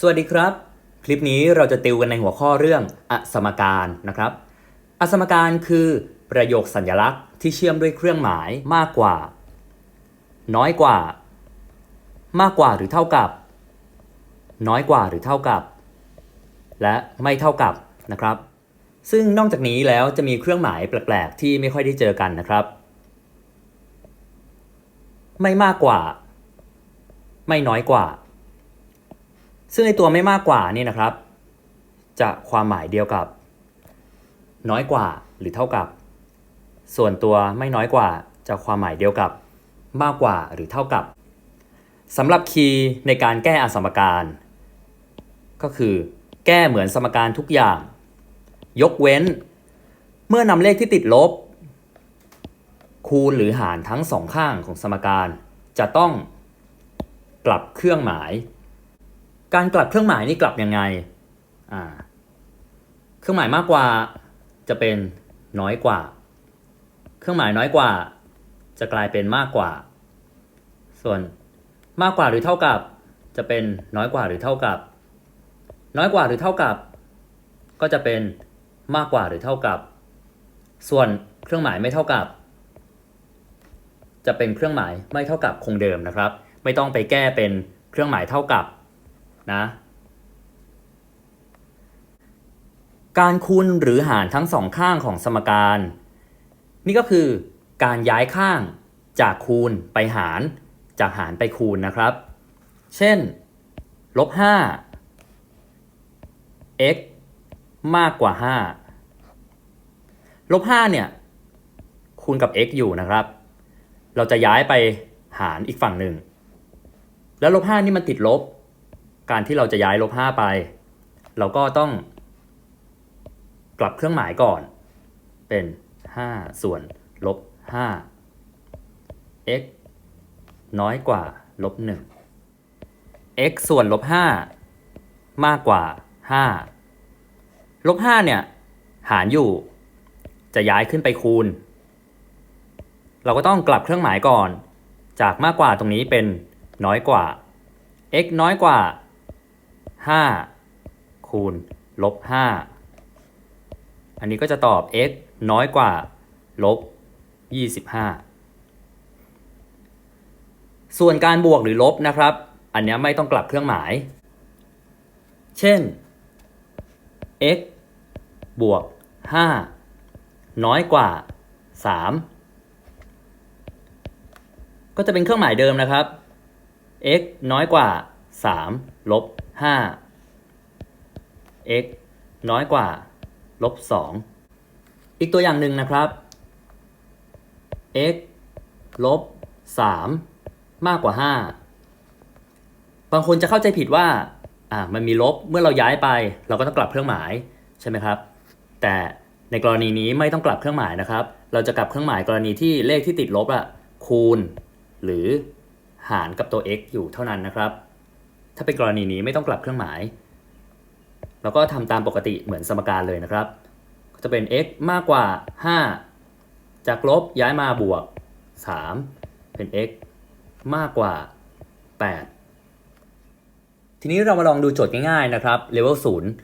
สวัสดีครับ คลิปนี้เราจะติวกันในหัวข้อเรื่องอสมการนะครับ อสมการคือประโยคสัญลักษณ์ที่เชื่อมด้วยเครื่องหมายมากกว่า น้อยกว่า มากกว่าหรือเท่ากับ น้อยกว่าหรือเท่ากับ และไม่เท่ากับนะครับ ซึ่งนอกจากนี้แล้วจะมีเครื่องหมายแปลก ๆ ที่ไม่ค่อยได้เจอกันนะครับ ไม่มากกว่า ไม่น้อยกว่า ซึ่งไอตัวไม่มากกว่านี่นะครับ จะความหมายเดียวกับ น้อยกว่าหรือเท่ากับ ส่วนตัวไม่น้อยกว่าจะความหมายเดียวกับ มากกว่าหรือเท่ากับสำหรับคีย์ในการแก้อสมการ ก็คือ แก้เหมือนสมการทุกอย่าง ยกเว้น เมื่อนำเลขที่ติดลบ คูณหรือหารทั้งสองข้างของสมการ จะต้องกลับเครื่องหมาย การกลับเครื่องหมายนี่กลับยังไงอ่าเครื่องหมายมากกว่าจะเป็นน้อยกว่า เครื่องหมายน้อยกว่า จะกลายเป็นมากกว่า ส่วนมากกว่าหรือเท่ากับ จะเป็นน้อยกว่าหรือเท่ากับ น้อยกว่าหรือเท่ากับ ก็จะเป็นมากกว่าหรือเท่ากับ ส่วนเครื่องหมายไม่เท่ากับ จะเป็นเครื่องหมายไม่เท่ากับคงเดิมนะครับ ไม่ต้องไปแก้เป็นเครื่องหมายเท่ากับ นะการคูณหรือหารทั้งสองข้างของสมการ นี่ก็คือการย้ายข้างจากคูณไปหารจากหารไปคูณนะครับ เช่นลบ5 x มากกว่า 5 ลบ5เนี่ย คูณกับ x อยู่นะครับ เราจะย้ายไปหารอีกฝั่งหนึ่ง แล้วลบ5นี่มันติดลบ การที่เราจะย้ายลบ5ไป เราก็ต้อง กลับเครื่องหมายก่อน เป็น5ส่วนลบ5 x น้อยกว่าลบ1 x ส่วนลบ5มากกว่า5ลบ5เนี่ย หารอยู่ จะย้ายขึ้นไปคูณ เราก็ต้องกลับเครื่องหมายก่อน จากมากกว่าตรงนี้เป็นน้อยกว่า x น้อยกว่า 5คูณลบ5อันนี้ก็จะตอบ x น้อยกว่าลบ25ส่วนการบวกหรือลบนะครับ อันนี้ไม่ต้องกลับเครื่องหมาย เช่น x บวก 5 น้อยกว่า 3 ก็จะเป็นเครื่องหมายเดิมนะครับ x น้อยกว่า 3 ลบ 5 x น้อยกว่าลบ2อีกตัวอย่างหนึ่งนะครับ x ลบ3มากกว่า 5 บางคนจะเข้าใจผิดว่าอ่ามันมีลบเมื่อเราย้ายไป เราก็ต้องกลับเครื่องหมายใช่ไหมครับ แต่ในกรณีนี้ไม่ต้องกลับเครื่องหมายนะครับ เราจะกลับเครื่องหมายกรณีที่เลขที่ติดลบอะคูณ หรือหารกับตัว x อยู่เท่านั้นนะครับ ถ้าเป็นกรณีนี้ไม่ต้องกลับเครื่องหมายเราก็ทำตามปกติเหมือนสมการเลยนะครับ ก็จะเป็น x มากกว่า 5 จากลบย้ายมาบวก 3 เป็น x มากกว่า 8 ทีนี้เรามาลองดูโจทย์ง่ายๆนะครับเลเวล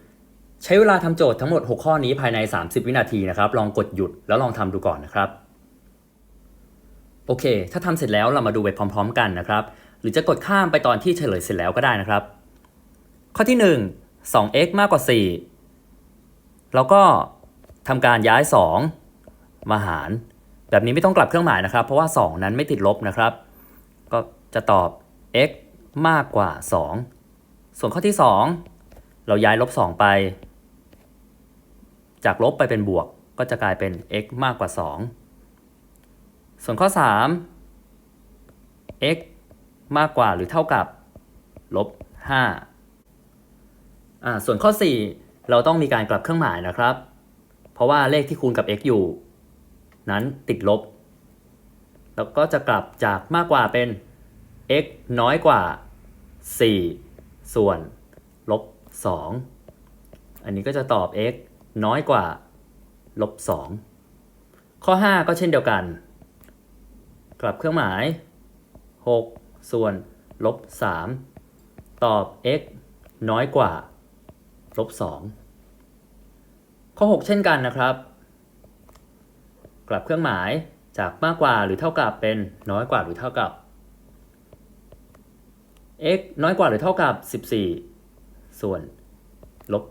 0ใช้เวลาทำโจทย์ทั้งหมด 6 ข้อนี้ภายใน 30 วินาทีนะครับ ลองกดหยุดแล้วลองทำดูก่อนนะครับโอเค ถ้าทำเสร็จแล้วเรามาดูไปพร้อม ๆ กันนะครับ หรือจะกดข้ามไปตอนที่เฉลยเสร็จแล้วก็ได้นะครับ ข้อที่ 1 2x มากกว่า 4 แล้วก็ทำการย้าย 2 มาหาร แบบนี้ไม่ต้องกลับเครื่องหมายนะครับ เพราะว่า 2 นั้นไม่ติดลบนะครับ ก็จะตอบ x มากกว่า 2 ส่วนข้อที่ 2 เราย้ายลบ 2 ไป จากลบไปเป็นบวก ก็จะกลายเป็น x มากกว่า 2 ส่วนข้อ 3 x มากกว่าหรือเท่ากับลบ5อ่าส่วนข้อ 4 เราต้องมีการกลับเครื่องหมายนะครับ เพราะว่าเลขที่คูณกับ x อยู่ นั้นติดลบ แล้วก็จะกลับจากมากกว่าเป็น x น้อยกว่า 4 ส่วนลบ 2 อันนี้ก็จะตอบ x น้อยกว่าลบ 2 ข้อ 5 ก็เช่นเดียวกัน กลับเครื่องหมาย 6 ส่วนลบ3ตอบ x น้อยกว่าลบ2ข้อ 6 เช่นกันนะครับ กลับเครื่องหมายจากมากกว่าหรือเท่ากับเป็นน้อยกว่าหรือเท่ากับ x น้อยกว่าหรือเท่ากับ 14 ส่วนลบ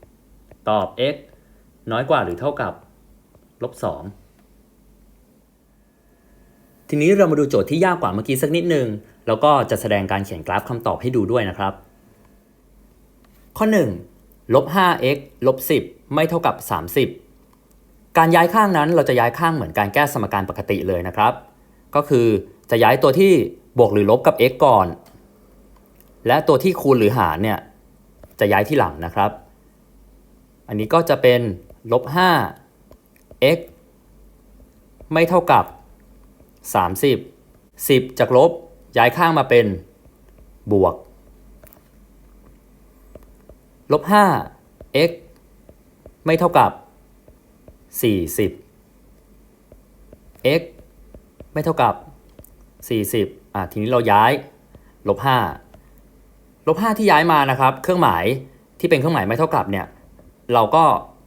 7ตอบ x น้อยกว่าหรือเท่ากับลบ2 ทีนี้เรามาดูโจทย์ที่ยากกว่าเมื่อกี้สักนิดนึง แล้วก็จะแสดงการเขียนกราฟคำตอบให้ดูด้วยนะครับ ข้อ1ลบ 5x ลบ 10 ไม่เท่ากับ 30 การย้ายข้างนั้นเราจะย้ายข้างเหมือนการแก้สมการปกติเลยนะครับ ก็คือจะย้ายตัวที่บวกหรือลบกับ x ก่อน และตัวที่คูณหรือหารเนี่ยจะย้ายที่หลังนะครับ อันนี้ก็จะเป็นลบ5 x ไม่เท่ากับ 30 10 จากลบ ย้ายข้างมาเป็น บวก ลบ 5 x ไม่เท่ากับ 40 x ไม่เท่ากับ 40 อะ ทีนี้เราย้าย ลบ 5 ลบ 5 ที่ย้ายมานะครับ เครื่องหมายที่เป็นเครื่องหมายไม่เท่ากับเนี่ย เราก็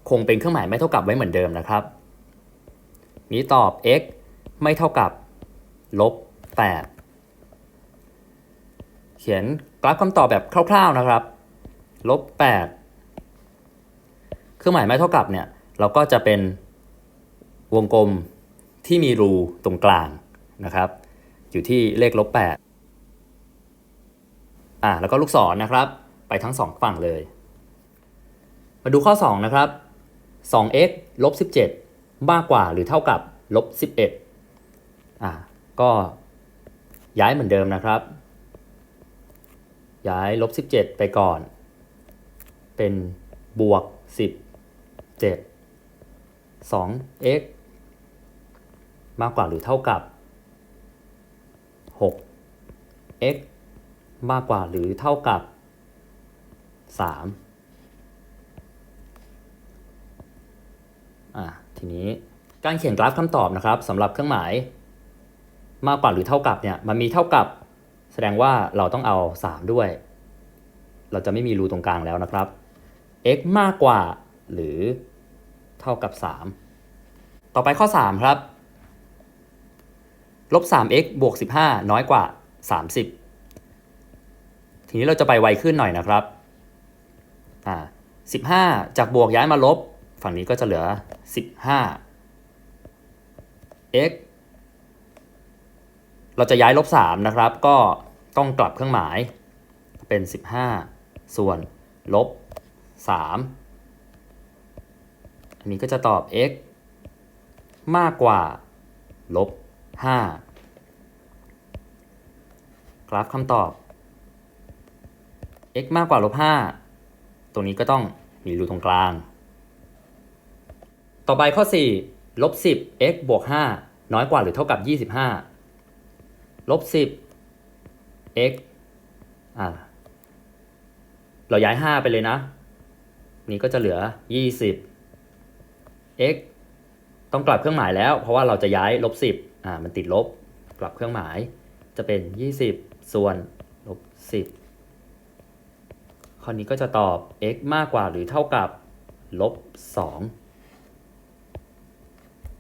คงเป็นเครื่องหมายไม่เท่ากับไว้เหมือนเดิมนะครับ นี้ตอบ x ไม่เท่ากับ ลบ8เขียนกราฟคำตอบแบบคร่าวๆนะครับลบ8เครื่องหมายไม่เท่ากับเนี่ยเราก็จะเป็นวงกลมที่มีรูตรงกลางนะครับ อยู่ที่เลขลบ8อ่าแล้วก็ลูกศรนนะครับ ไปทั้งสองฝั่งเลย มาดูข้อ 2 นะครับ 2x ลบ17 มากกว่าหรือเท่ากับลบ11อ่า ก็ย้ายเหมือนเดิมนะครับ ย้ายลบ 17 ไปก่อน เป็นบวก 17 2x มากกว่าหรือเท่ากับ 6x มากกว่าหรือเท่ากับ 3 อะทีนี้การเขียนกราฟคำตอบนะครับสำหรับเครื่องหมาย มากกว่าหรือเท่ากับเนี่ยมันมีเท่ากับ แสดงว่าเราต้องเอา 3 ด้วย เราจะไม่มีรูตรงกลางแล้วนะครับ x มากกว่าหรือเท่ากับ 3 ต่อไปข้อ 3 ครับลบ 3x บวก 15 น้อยกว่า 30 ทีนี้เราจะไปไวขึ้นหน่อยนะครับอ่า15 จากบวกย้ายมาลบ ฝั่งนี้ก็จะเหลือ 15 x เราจะย้ายลบ3นะครับ ก็ต้องกลับเครื่องหมายเป็น 15 ส่วนลบ3อันนี้ก็จะตอบ x มากกว่าลบ5กราฟคำตอบ x มากกว่าลบ5ตรงนี้ก็ต้องมีรูตรงกลาง ต่อไปข้อ 4 ลบ 10 x บวก 5 น้อยกว่าหรือเท่ากับ 25 ลบ10 x อ่าเราย้าย 5 ไปเลยนะ นี่ก็จะเหลือ 20 x ต้องกลับเครื่องหมายแล้ว เพราะว่าเราจะย้ายลบ 10อ่ามันติดลบกลับเครื่องหมาย จะเป็น 20 ส่วนลบ 10 ข้อนี้ก็จะตอบ x มากกว่าหรือเท่ากับลบ 2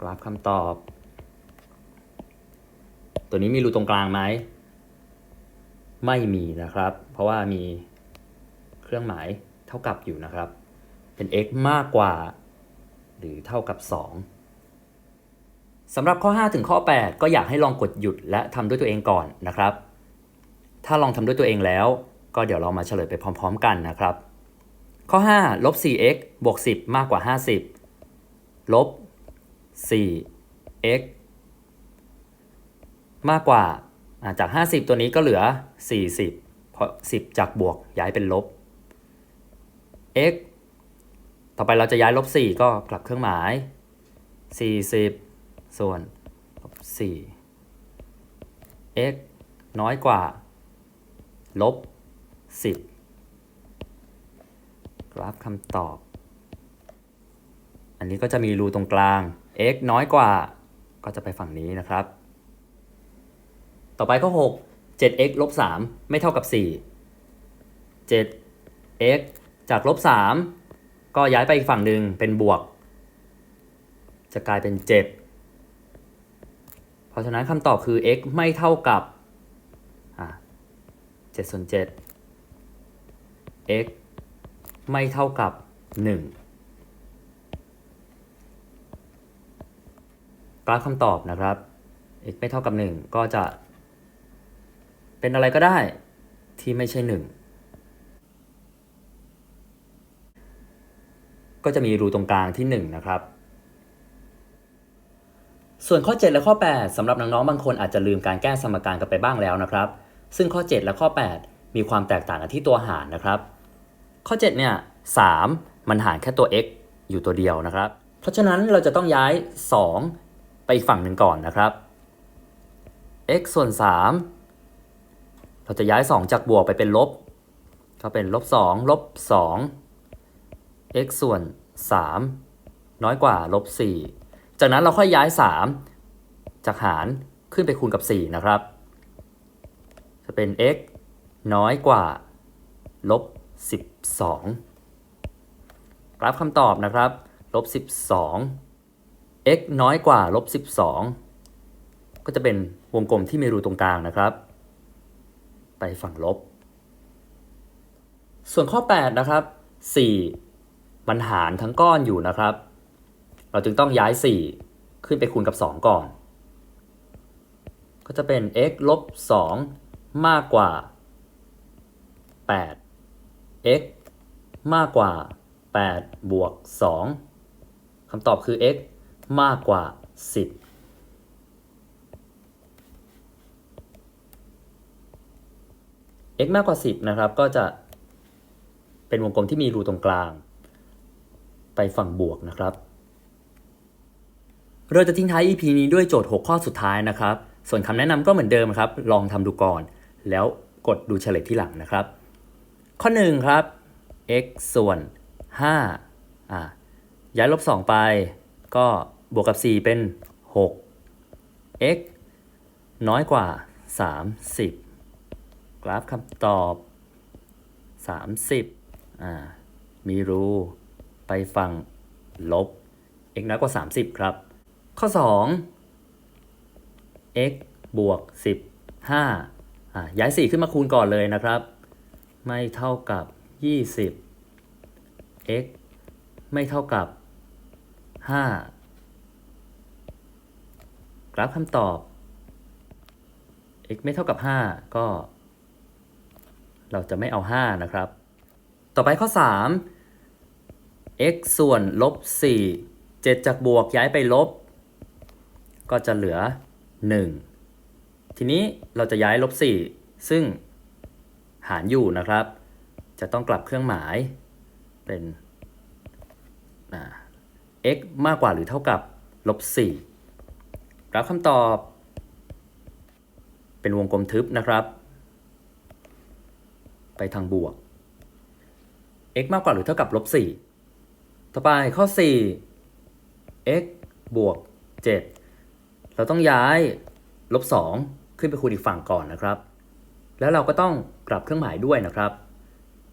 กราฟคำตอบ ตัวนี้มีรูตรงกลางไหม ไม่มีนะครับ เพราะว่ามีเครื่องหมายเท่ากับอยู่นะครับ เป็น x มากกว่า หรือเท่ากับ 2สำหรับข้อ 5 ถึงข้อ 8 ก็อยากให้ลองกดหยุดและทำด้วยตัวเองก่อนนะครับ ถ้าลองทำด้วยตัวเองแล้ว ก็เดี๋ยวเรามาเฉลยไปพร้อม ๆ กันนะครับ ข้อ 5 ลบ 4x บวก 10 มากกว่า 50 ลบ 4x มากกว่าจาก 50 ตัวนี้ก็เหลือ 40 เพราะ 10 จากบวกย้ายเป็นลบ x ต่อไปเราจะย้ายลบ 4 ก็กลับเครื่องหมาย 40 ส่วนลบ4 x น้อยกว่า ลบ 10 กราฟคำตอบ อันนี้ก็จะมีรูตรงกลาง x น้อยกว่าก็จะไปฝั่งนี้นะครับ ต่อไปข้อ6 7x ลบ3ไม่เท่ากับ 4 7 x จากลบ3ก็ย้ายไปอีกฝั่งหนึ่งเป็นบวก จะกลายเป็น 7 เพราะฉะนั้นคำตอบคือ x ไม่เท่ากับ7ส่วน7 x ไม่เท่ากับ 1 กราฟคำตอบนะครับ x ไม่เท่ากับ 1 ก็จะ เป็นอะไรก็ได้ที่ไม่ใช่1ก็จะมีรูตรงกลางที่1นะครับ ส่วนข้อ 7 และข้อ 8สำหรับน้องๆบางคนอาจจะลืมการแก้สมการกันไปบ้างแล้วนะครับ ซึ่งข้อ 7 และข้อ 8 มีความแตกต่างกันที่ตัวหารนะครับ ข้อ 7 เนี่ย3มันหารแค่ตัว x อยู่ตัวเดียวนะครับ เพราะฉะนั้นเราจะต้องย้าย 2 ไปอีกฝั่งหนึ่งก่อนนะครับ x ส่วน 3 เราจะย้าย 2 จากบวกไปเป็นลบ ก็เป็นลบ2ลบ2 x ส่วน 3 น้อยกว่าลบ4จากนั้นเราค่อยย้าย 3 จากหารขึ้นไปคูณกับ 4 นะครับ จะเป็น x น้อยกว่าลบ12 กราฟคำตอบนะครับลบ12 x น้อยกว่าลบ12 ก็จะเป็นวงกลมที่มีรูตรงกลางนะครับ ฝั่งลบ ส่วนข้อ 8 นะครับ 4 มันหารทั้งก้อนอยู่นะครับ เราจึงต้องย้าย 4 ขึ้นไปคูณกับ 2 ก่อน ก็จะเป็น x ลบ 2 มากกว่า 8 x มากกว่า 8 บวก 2คำตอบคือ x มากกว่า 10 x มากกว่า 10 นะครับ ก็จะเป็นวงกลมที่มีรูตรงกลาง ไปฝั่งบวกนะครับ เราจะทิ้งท้าย EP นี้ด้วยโจทย์ 6 ข้อสุดท้ายนะครับ ส่วนคำแนะนำก็เหมือนเดิมครับ ลองทำดูก่อน แล้วกดดูเฉลยที่หลังนะครับ ข้อ 1 ครับ x ส่วน5อะย้ายลบ 2 ไป ก็บวกกับ 4 เป็น 6 x น้อยกว่า 30 กราฟคำตอบ 30อ่ามีรูไปฝั่งลบ x น้อยกว่า 30 ครับ ข้อ 2 x บวก 15อ่าย้าย 4 ขึ้นมาคูณก่อนเลยนะครับ ไม่เท่ากับ 20 x ไม่เท่ากับ 5 กราฟคำตอบ x ไม่เท่ากับ 5 ก็ เราจะไม่เอา 5 นะครับ ต่อไปข้อ 3 x ส่วนลบ4 7 จากบวกย้ายไปลบ ก็จะเหลือ 1 ทีนี้เราจะย้ายลบ 4 ซึ่งหารอยู่นะครับ จะต้องกลับเครื่องหมายเป็น x มากกว่าหรือเท่ากับลบ4ราฟคำตอบ เป็นวงกลมทึบนะครับ ไปทางบวก x มากกว่าหรือเท่ากับลบ4ต่อไปข้อ 4 x บวก 7 เราต้องย้ายลบ 2 ขึ้นไปคูณอีกฝั่งก่อนนะครับ แล้วเราก็ต้องกลับเครื่องหมายด้วยนะครับ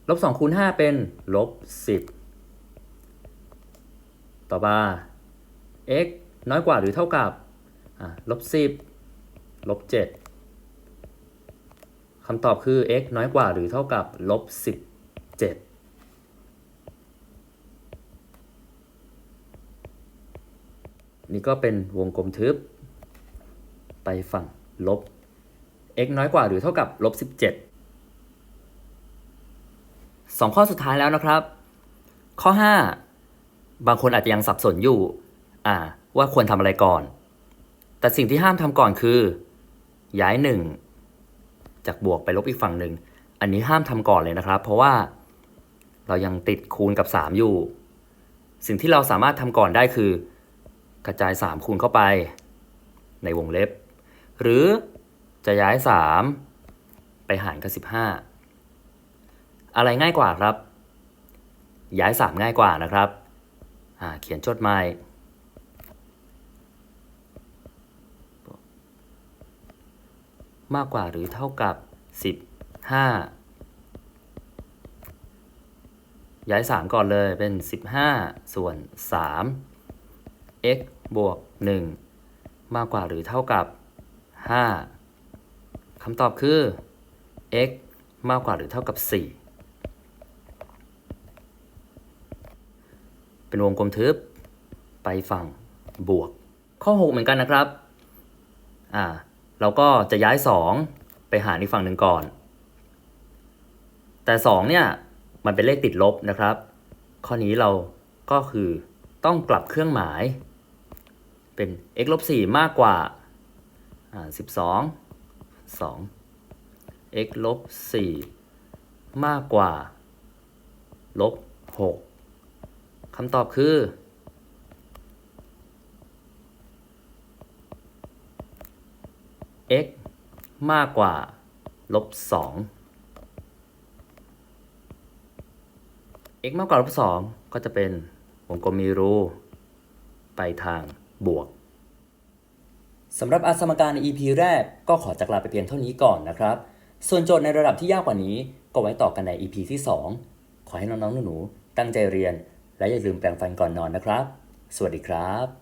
ลบ2คูณ5เป็นลบ 10 ต่อมา x น้อยกว่าหรือเท่ากับลบ 10 ลบ 7ำตอบคือ x น้อยกว่าหรือเท่ากับลบ17นี่ก็เป็นวงกลมทึบ ไปฝั่งลบ x น้อยกว่าหรือเท่ากับลบ17สองข้อสุดท้ายแล้วนะครับ ข้อ 5 บางคนอาจจะยังสับสนอยู่ อ่า ว่าควรทำอะไรก่อน แต่สิ่งที่ห้ามทำก่อนคือ ย้ายหนึ่ง จากบวกไปลบอีกฝั่งหนึ่ง อันนี้ห้ามทำก่อนเลยนะครับ เพราะว่าเรายังติดคูณกับ 3 อยู่ สิ่งที่เราสามารถทำก่อนได้คือ กระจาย 3 คูณเข้าไป ในวงเล็บ หรือจะย้าย 3 ไปหารกับ 15 อะไรง่ายกว่าครับ ย้าย 3 ง่ายกว่านะครับ เขียนจดหมาย มากกว่าหรือเท่ากับ 15 ย้าย 3 ก่อนเลยเป็น 15 ส่วน 3 x บวก 1 มากกว่าหรือเท่ากับ 5คำตอบคือ x มากกว่าหรือเท่ากับ 4 เป็นวงกลมทึบ ไปฝั่งบวก ข้อ 6 เหมือนกันนะครับ อ่า เราก็จะย้าย 2 ไปหารอีกฝั่งหนึ่งก่อน แต่ 2 เนี่ย มันเป็นเลขติดลบนะครับ ข้อนี้เราก็คือต้องกลับเครื่องหมาย เป็น x ลบ4มากกว่าอ่า12 2 x ลบ4มากกว่าลบ6คำตอบคือ x มากกว่าลบ2 x มากกว่าลบ2ก็จะเป็นวงกลมมีรูไปทางบวกสำหรับอาสมการใน EP แรกก็ขอจากลาไปเพียงเท่านี้ก่อนนะครับ ส่วนโจทย์ในระดับที่ยากกว่านี้ก็ไว้ต่อกันใน EP ที่ 2 ขอให้น้องๆหนูๆตั้งใจเรียน และอย่าลืมแปรงฟันก่อนนอนนะครับ สวัสดีครับ